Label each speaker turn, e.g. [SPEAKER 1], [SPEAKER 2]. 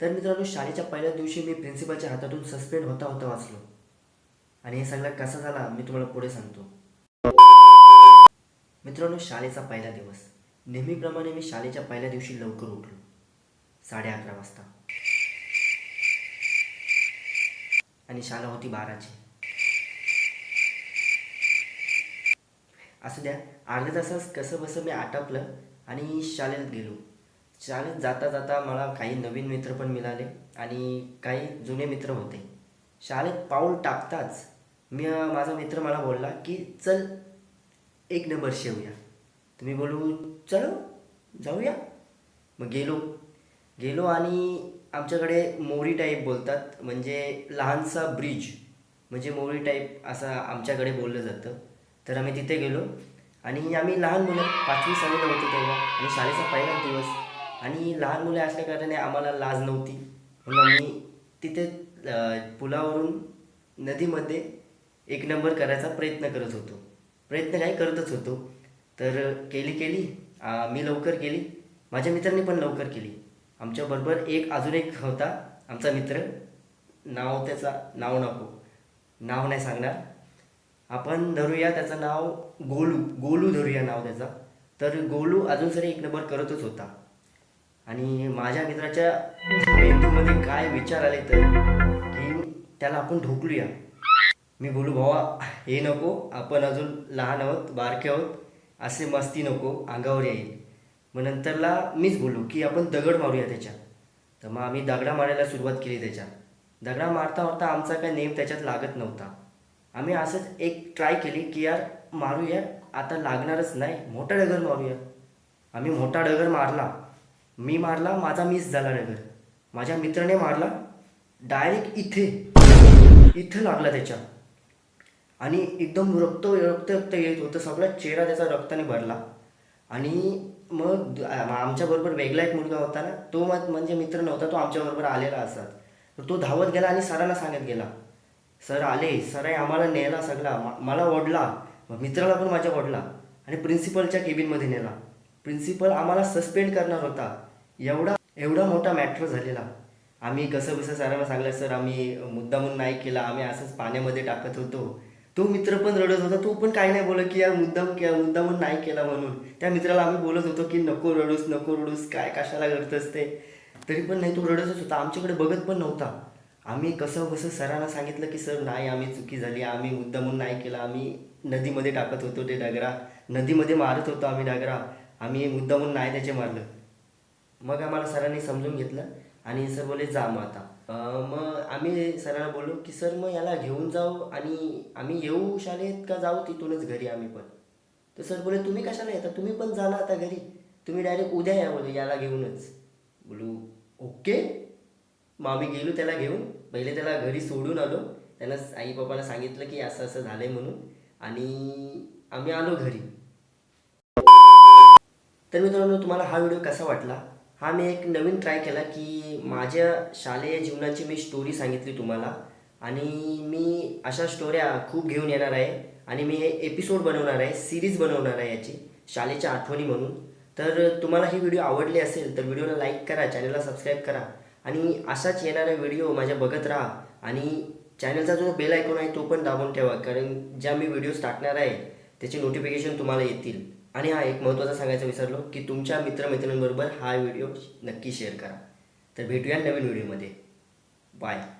[SPEAKER 1] तर मित्रांनो शाळेच्या पहिल्या दिवशी मी प्रिन्सिपलच्या हातातून सस्पेंड होता होता वाचलो. आणि हे सगळं कसं झाला मी तुम्हाला पुढे सांगतो. मित्रांनो शाळेचा पहिला दिवस. नेहमीप्रमाणे मी शाळेच्या पहिल्या दिवशी लवकर उठलो. साडे अकरा वाजता. आणि शाळा होती बाराची. असू द्या अर्ध्या तासास कसं बसं मी आटापलं आणि शाळेत गेलो. शाळेत जाता जाता मला काही नवीन मित्र पण मिळाले आणि काही जुने मित्र होते. शाळेत पाऊल टाकताच मी माझा मित्र मला बोलला की चल एक नंबर शेवूया. तुम्ही बोलू चलो जाऊया. मग गेलो. गेलो आणि आमच्याकडे मोरी टाईप बोलतात म्हणजे लहानसा ब्रिज म्हणजे मोरी टाईप असं आमच्याकडे बोललं जातं. तर आम्ही तिथे गेलो आणि आम्ही लहान मुलं पाचवी सहावीला होतो तेव्हा आणि शाळेचा पहिला दिवस. आणि लहान मुले असल्या कारणाने आम्हाला लाज नव्हती. म्हणून आम्ही तिथे पुलावरून नदीमध्ये एक नंबर करायचा प्रयत्न करत होतो. प्रयत्न काही करतच होतो. तर केली केली. मी लवकर केली. माझ्या मित्रांनी पण लवकर केली. आमच्याबरोबर एक अजून एक होता. आमचा मित्र. नाव त्याचा नाव नको. नाव नाही सांगणार. आपण धरूया त्याचं नाव गोलू. गोलू धरूया नाव त्याचा. तर गोलू अजून सरी एक नंबर करतच होता. आणि माझ्या मित्राच्या मेंदूमध्ये काय विचार आले तर की त्याला आपण ढोकलूया. मी बोलू भावा हे नको आपण अजून लहान आहोत बारके आहोत असे मस्ती नको अंगावर येईल. मग नंतरला मीच बोलू की आपण दगड मारूया त्याच्या. तर मग आम्ही दगडा मारायला सुरुवात केली त्याच्या. दगडा मारता मारता आमचा काय नेम त्याच्यात लागत नव्हता. आम्ही असंच एक ट्राय केली की यार मारूया आता लागणारच नाही मोठा डगर मारूया. आम्ही मोठा डगर मारला. मी मारला माझा मिस झाला नगर माझ्या मित्राने मारला डायरेक्ट इथे. इथं लागला त्याच्या. आणि एकदम रक्त रक्त रक्त येत होतं सगळा. चेहरा त्याचा रक्ताने भरला. आणि मग आमच्याबरोबर वेगळा एक मुलगा होता ना तो मग म्हणजे मित्र नव्हता तो आमच्याबरोबर आलेला असतात तर तो धावत गेला आणि सरांना सांगत गेला. सर आले सर आहे आम्हाला नेला सगळा. मला ओढला. मित्राला पण माझ्या ओढला. आणि प्रिन्सिपलच्या केबिनमध्ये नेला. प्रिन्सिपल आम्हाला सस्पेंड करणार होता. एवढा एवढा मोठा मॅटर झालेला. आम्ही कसं कसं सरांना सांगलं सर आम्ही मुद्दामून नाही केला आम्ही असंच पाण्यामध्ये टाकत होतो. तो मित्र पण रडत होता तो पण काही नाही बोलत की यार मुद्दाम के मुद्दामून नाही केला म्हणून. त्या मित्राला आम्ही बोलत होतो की नको रडूस नको रडूस काय कशाला करत असते तरी पण नाही तो रडतच होता आमच्याकडे बघत पण नव्हता. आम्ही कसं कसं सरांना सांगितलं की सर नाही आम्ही चुकी झाली आम्ही मुद्दामून नाही केला आम्ही नदीमध्ये टाकत होतो ते डगरा नदीमध्ये मारत होतो आम्ही डगरा आम्ही मुद्दामून नाही त्याचे मारलं. मग आम्हाला सरांनी समजून घेतलं आणि सर बोले जा मग आता. मग आम्ही सरांना बोललो की सर मग याला घेऊन जाऊ आणि आम्ही येऊ शाळेत का जाऊ? तिथूनच घरी आम्ही पण. तर सर बोले तुम्ही कशाला येता? तुम्ही पण जा ना आता घरी. तुम्ही डायरेक्ट उद्या या बोले याला घेऊनच. बोलू ओके. मग आम्ही गेलो त्याला घेऊन. पहिले त्याला घरी सोडून आलो. त्याला आई बाबाला सांगितलं की असं असं झालंय म्हणून. आणि आम्ही आलो घरी. तर मित्रांनो तुम्हाला हा व्हिडिओ कसा वाटला? हा मी एक नवीन ट्राय केला की माझ्या शालेय जीवनाची मी स्टोरी सांगितली तुम्हाला. आणि मी अशा स्टोऱ्या खूप घेऊन येणार आहे. आणि मी हे एपिसोड बनवणार आहे सिरीज बनवणार आहे याची शालेच्या आठवणी म्हणून. तर तुम्हाला ही व्हिडिओ आवडली असेल तर व्हिडिओला लाईक करा चॅनलला सबस्क्राईब करा. आणि असाच येणारा व्हिडिओ माझ्या बघत राहा. आणि चॅनलचा जो बेल आयकॉन आहे तो पण दाबून ठेवा कारण ज्या मी व्हिडिओज टाकणार आहे त्याचे नोटिफिकेशन तुम्हाला येतील. आणि हा एक महत्त्वाचा सांगायचं विसरलो की तुमच्या मित्रमैत्रिणींबरोबर हा व्हिडिओ नक्की शेअर करा. तर भेटूया नवीन व्हिडिओमध्ये. बाय.